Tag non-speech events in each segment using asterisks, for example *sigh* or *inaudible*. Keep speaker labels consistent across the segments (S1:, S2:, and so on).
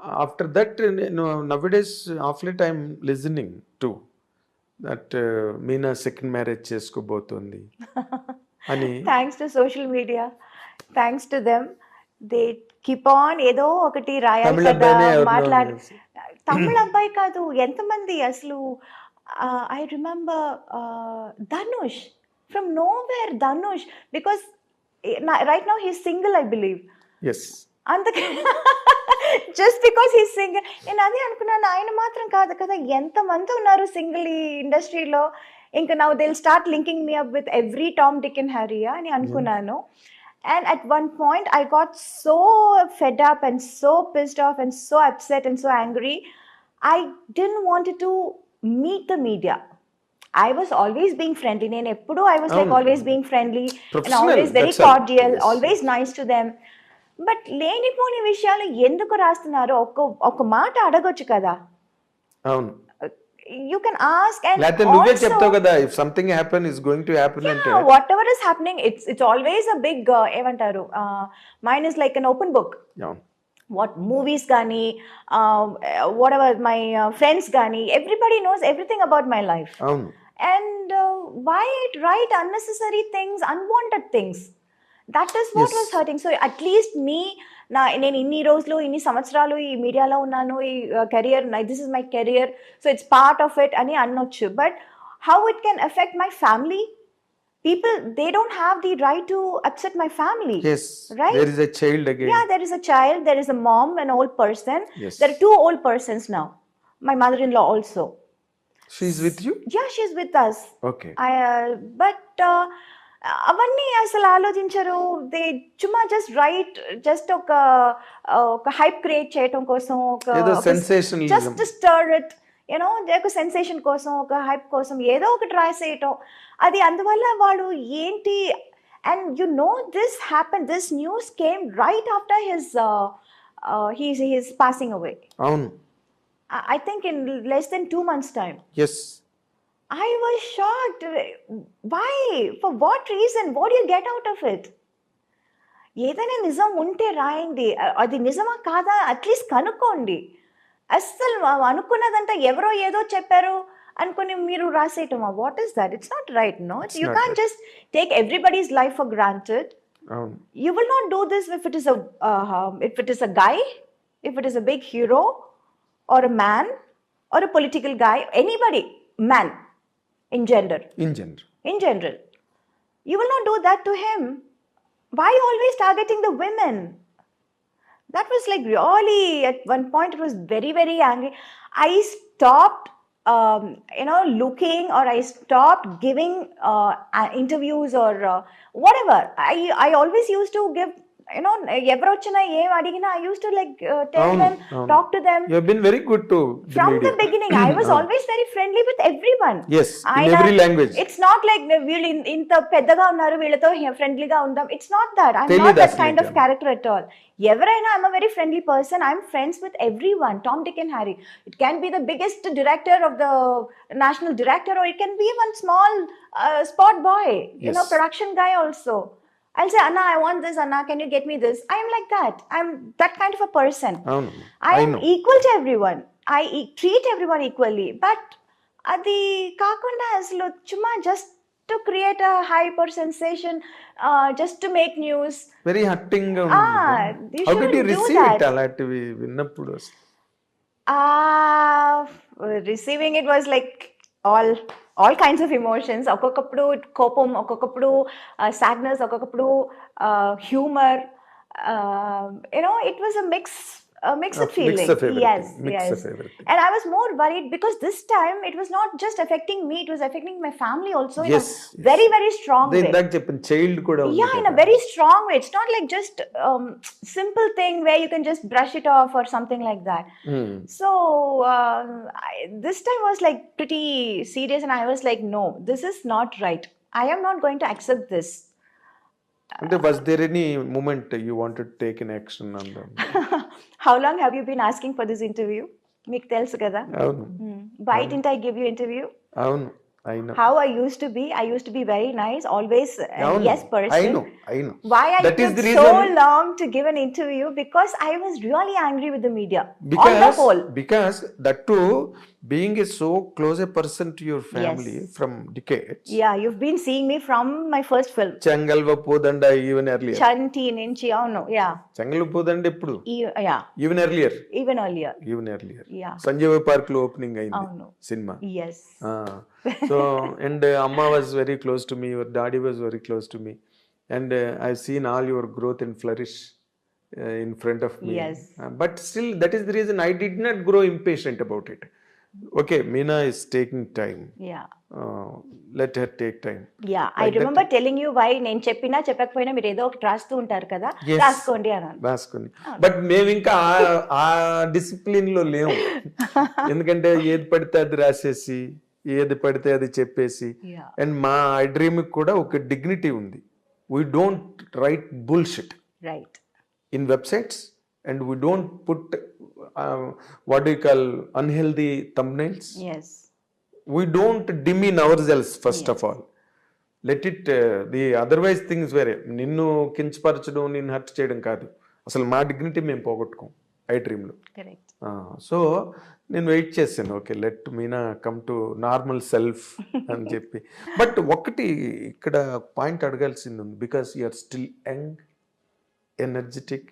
S1: After that నేను nowadays of late I'm listening to that Meena second marriage చేసుకోబోతుంది. అని
S2: thanks to social media thanks to them they keep on ఏదో ఒకటి రాయాలి కదా మాట్లాడి. తమిళ అబ్బాయి కాదు ఎంతమంది అసలు I remember Dhanush from nowhere Dhanush because right now he single I believe
S1: yes
S2: అందుకే జస్ట్ బికాస్ హీ సింగిల్ నేను అదే అనుకున్నాను ఆయన మాత్రం కాదు కదా ఎంతమంది ఉన్నారు సింగిల్ ఈ ఇండస్ట్రీలో? ఇంకా now they'll start linking me up with every Tom Dick and హ్యారియా అని అనుకున్నాను. And at one point I got so fed up and so pissed off and so upset and so angry I didn't want to meet the media I was always being friendly నేను ఎప్పుడు I was like
S1: అవును.
S2: Always being friendly and
S1: Professional,
S2: always very
S1: that's all.
S2: Cordial
S1: Yes.
S2: Always nice to them but లేనిపోని విషయాలు ఎందుకు రాస్తున్నారు ఒక్క ఒక మాట అడగొచ్చు కదా.
S1: అవును.
S2: యూ కెన్ ఆస్క్ అండ్
S1: లేకపోతే నువ్వే చెప్తావు కదా if something happen is going to happen అంటే.
S2: Whatever is happening it's it's always a big ఏమంటారు mine is like an open
S1: book
S2: what movies కానీ వాట్ ఎవర్ మై ఫ్రెండ్స్ కానీ everybody knows everything about my life
S1: అవును.
S2: And uh, why it write unnecessary things? unwanted things that is what
S1: Yes.
S2: was hurting so at least me నా నేను ఇన్ని రోజులు ఇన్ని సంవత్సరాలు ఈ మీడియాలో ఉన్నాను ఈ career this is my career so it's part of it అని అనొచ్చు but how it can affect my family people they don't have the right to upset my family
S1: yes
S2: Right?
S1: There is a child again
S2: Yeah, there is a child, there is a mom, an old person.
S1: Yes.
S2: There are two old persons now. My mother in law also.
S1: She is with you
S2: Yeah, she's with us.
S1: Okay
S2: but అవన్నీ అసలు ఆలోచించరు. They చుమ్మా just right just ఒక ఒక hype create చేయటం కోసం ఒక
S1: just
S2: stir it you know ఒక సెన్సేషన్ కోసం ఒక హైప్ కోసం ఏదో ఒకటి రాసేయటం. అది అందువల్ల వాడు ఏంటి and you know this happen this news came right after his he's he's passing away.
S1: అవును.
S2: I think in less than two months time.
S1: Yes.
S2: I was shocked. Why? For what reason? What do you get out of it? ఏదైనా నిజం ఉంటే రాయండి అ- అది నిజమా కాదా at least కనుక్కోండి అస్సలు అనుకున్నదంతా ఎవరో ఏదో చెప్పారు అనుకుని మీరు రాసేయటమా what is that it's not right no
S1: It's
S2: you
S1: right.
S2: Just take everybody's life for granted
S1: అవును
S2: you will not do this if it is a uh, if it is a guy if it is a big hero or a man or a political in general.
S1: In general.
S2: In general. You will not do that to him. Why always targeting the women? That was like really, at one point, it was very, very angry. I stopped, um, you know, looking or I stopped giving uh, interviews or uh, whatever. I, I always used to give you know ఎవరు వచ్చినా ఏం అడిగినా i used to like uh, tell
S1: అవును,
S2: them
S1: అవును.
S2: talk to them.
S1: You have been very good to
S2: from the beginning i was *clears throat* always very friendly with everyone.
S1: Yes in
S2: ఆయన-
S1: every language
S2: it's not like వీళ్ళు in- ఇంత పెద్దగా ఉన్నారు వీళ్ళతో ఫ్రెండ్లీగా ఉందాం ఇట్స్ నాట్ దట్ ఐఎమ్
S1: తెలీదు
S2: not that
S1: అసలు
S2: కైండ్ ఆఫ్
S1: ఇంకా.
S2: క్యారెక్టర్ అట్ ఆల్ ఎవరైనా I'm a very friendly person I'm friends with everyone Tom Dick and Harry it can be the biggest director of the national director or it can be one small uh, spot boy you know
S1: Yes.
S2: I'll say anna i want this anna can you get me this i am like that i'm that kind of a person I am equal to everyone. I e- treat everyone equally. But అది కాకుండా అసలు చుమ్మా just to create a hyper sensation just to make
S1: news very హట్టింగ్గా
S2: Ah,
S1: ఉంది
S2: you
S1: you
S2: shouldn't do
S1: receive it
S2: that.
S1: అలాంటివి విన్నప్పుడు అసలు?
S2: Receiving it was like all all kinds of emotions ఒక్కొక్కప్పుడు కోపం ఒక్కొక్కప్పుడు సాడ్నెస్ ఒక్కొక్కప్పుడు humour you know it
S1: was
S2: a
S1: mix A
S2: mixed
S1: feeling.
S2: Yes,
S1: mixed yes.
S2: And I was more worried because this time it was not just affecting me; it was affecting my family also.
S1: Yes, in
S2: a
S1: yes.
S2: very very strong way.
S1: child could have.
S2: Yeah, in a very strong way. It's not like just um, simple thing where you can just brush it off or something like that.
S1: Hmm.
S2: So um, I, this time was like pretty serious, and I was like, no, this is not right. I am not going to accept this.
S1: And was there any moment you wanted to take an action on them? *laughs*
S2: How long have you been asking for this interview? మీకు తెలుసు కదా
S1: అవును
S2: Hmm. Why didn't I give you interview?
S1: అవును అయినా
S2: how I used to be. I used to be very nice, always a yes person.
S1: అయిను అయిను
S2: Why I
S1: That is
S2: took
S1: the
S2: so
S1: reason-
S2: long to give an interview because I was really angry with the media. on the
S1: because
S2: whole.
S1: because that too being a so close a person to your family
S2: Yes.
S1: from decades.
S2: Yeah, you've been seeing me from my first film.
S1: Chengalva Poodanda even earlier
S2: Chanti Ninchi, oh no, yeah,
S1: Chengalva Poodanda ఎప్పుడు
S2: e- yeah,
S1: even earlier
S2: even earlier.
S1: Even earlier
S2: Yeah,
S1: Sanjeeva పార్క్లో opening అయింది
S2: oh no,
S1: సినిమా
S2: yes.
S1: So and అమ్మ was very close to me your daddy was very close to me and I seen all your growth and flourish in front of me
S2: Yes.
S1: But still that is the reason I did not grow impatient about it okay Meena is taking time
S2: Yeah.
S1: Let her take time
S2: yeah I remember telling you why నేను చెప్పినా చెప్పకపోయినా మీరు ఏదో ఒకటి రాస్తూ ఉంటారు కదా
S1: Yes.
S2: రాసుకోండి అన్నాను
S1: రాసుకుని బట్ మేము ఇంకా ఆ- డిసిప్లిన్లో లేము. *laughs* ఎందుకంటే ఏది పడితే అది రాసేసి ఏది పడితే అది చెప్పేసి. అండ్ మా ఐ డ్రీమ్ కూడా ఒక డిగ్నిటీ ఉంది. We don't write bullshit
S2: right
S1: in websites and we don't put what you call unhealthy thumbnails?
S2: Yes
S1: we don't demean our selves first of all let it the otherwise things వేరే నిన్ను కించపరచడం నిన్ను hurt చేయడం కాదు. అసలు మా dignity మేము పోగొట్టుకోం I డ్రీమ్లో. సో నేను వెయిట్ చేశాను. Okay let Meena come to normal self అని చెప్పి. బట్ ఒకటి ఇక్కడ పాయింట్ అడగాల్సింది ఉంది because you're still young energetic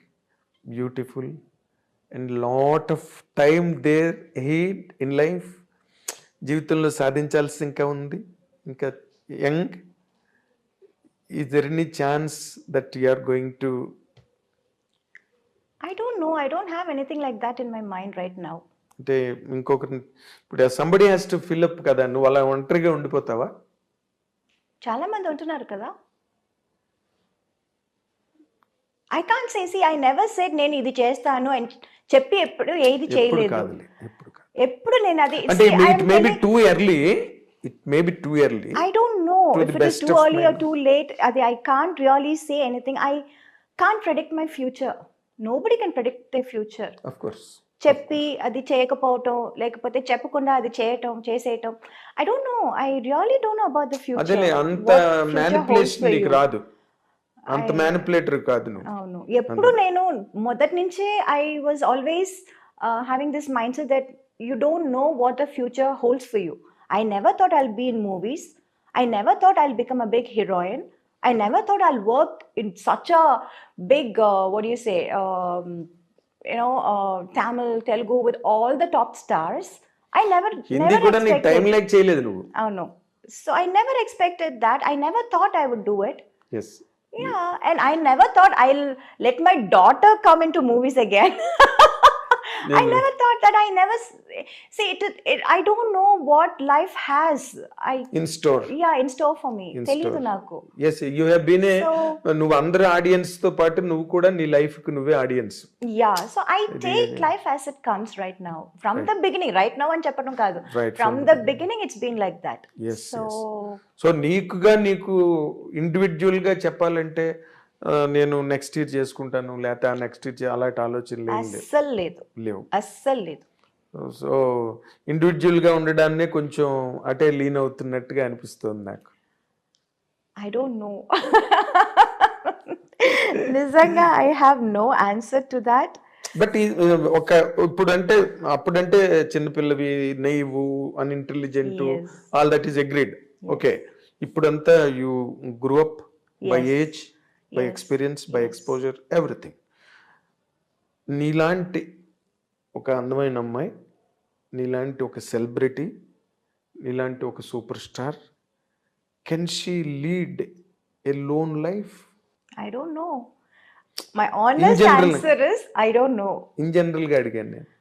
S1: beautiful and lot of time there heat in life జీవితంలో సాధించాల్సి ఇంకా ఉంది. ఇంకా young. Is there any chance that you are going to
S2: I don't know I don't have anything like that in my mind right now
S1: అంటే ఇంకొకరిని ఇప్పుడు somebody has to fill up కదా నువ్వు అలా ఒంటరిగా ఉండిపోతావా?
S2: చాలా మంది ఉంటున్నారు కదా. I can't say see I never said నేను ఇది చేస్తాను అని చెప్పి ఎప్పుడు ఏది చేయలేదు
S1: ఎప్పుడు
S2: నేను అది
S1: it may be too
S2: early it may
S1: be
S2: too
S1: early
S2: it is
S1: best
S2: too
S1: of
S2: early or
S1: my-
S2: too late. Adi, I can't really say anything. I can't predict my future. Nobody can predict their future.
S1: Of course
S2: చెప్పి అది చేయకపోవటం లేకపోతే చెప్పకుండా అది చేయటం చేసేయటం I don't know I really don't know about the
S1: future అంత manipulation నీకు రాదు అంత మ్యానిపులేటర్ కాదు
S2: అవును. ఎప్పుడు నేను మొదటి నుంచే I was always having this mind set that you don't know what the future holds for you I never thought I'll be in movies I never thought I'll become a big heroine I never thought I'll work in such a big what do you say um, you know uh, tamil telugu with all the top stars. I never
S1: Hindi
S2: never
S1: కూడా నీకు time
S2: expected
S1: like చేయలేదు నువ్వు.
S2: Yeah, and I never thought I'll let my daughter come into movies again. *laughs* I never thought that. I never see it, it. I don't know what life has. I
S1: in store
S2: yeah in store for me.
S1: In store.
S2: నాకు.
S1: Yes you have been
S2: a
S1: నువ్వు అందరు ఆడియన్స్తో పాటు నువ్వు కూడా నీ లైఫ్కు నువ్వే audience
S2: yeah, so I
S1: Really,
S2: take
S1: really.
S2: life as it comes right now. From the beginning, right now అని చెప్పడం కాదు.
S1: Right
S2: From the beginning, it's been like that.
S1: Yes
S2: So
S1: so నీకుగా నీకు ఇండివిజువల్గా చెప్పాలంటే నేను నెక్స్ట్ ఇయర్ చేసుకుంటాను లేకపోతే next year అలాంటి లేవు
S2: అస్సలు లేదు.
S1: లేవు
S2: అస్సలు లేదు.
S1: సో ఇండివిజువల్గా ఉండడాన్నే కొంచెం అటే లీన్ అవుతున్నట్టుగా అనిపిస్తుంది నాకు
S2: I don't know. *laughs* నిజంగా I have no answer to that
S1: but ఒక ఇప్పుడు అంటే అప్పుడంటే చిన్నపిల్లవి నెయ్వు unintelligent
S2: Yes.
S1: All that is agreed okay ఇప్పుడంతా you
S2: grew
S1: up by.
S2: Age
S1: by. Experience
S2: by.
S1: Exposure everything నీలాంటి ఒక అందమైన అమ్మాయి నీలాంటి ఒక సెలబ్రిటీ నీలాంటి ఒక super star can she lead a lone
S2: life I don't know my
S1: honest.
S2: Answer is I don't know
S1: in జనరల్గా అడిగాను నేను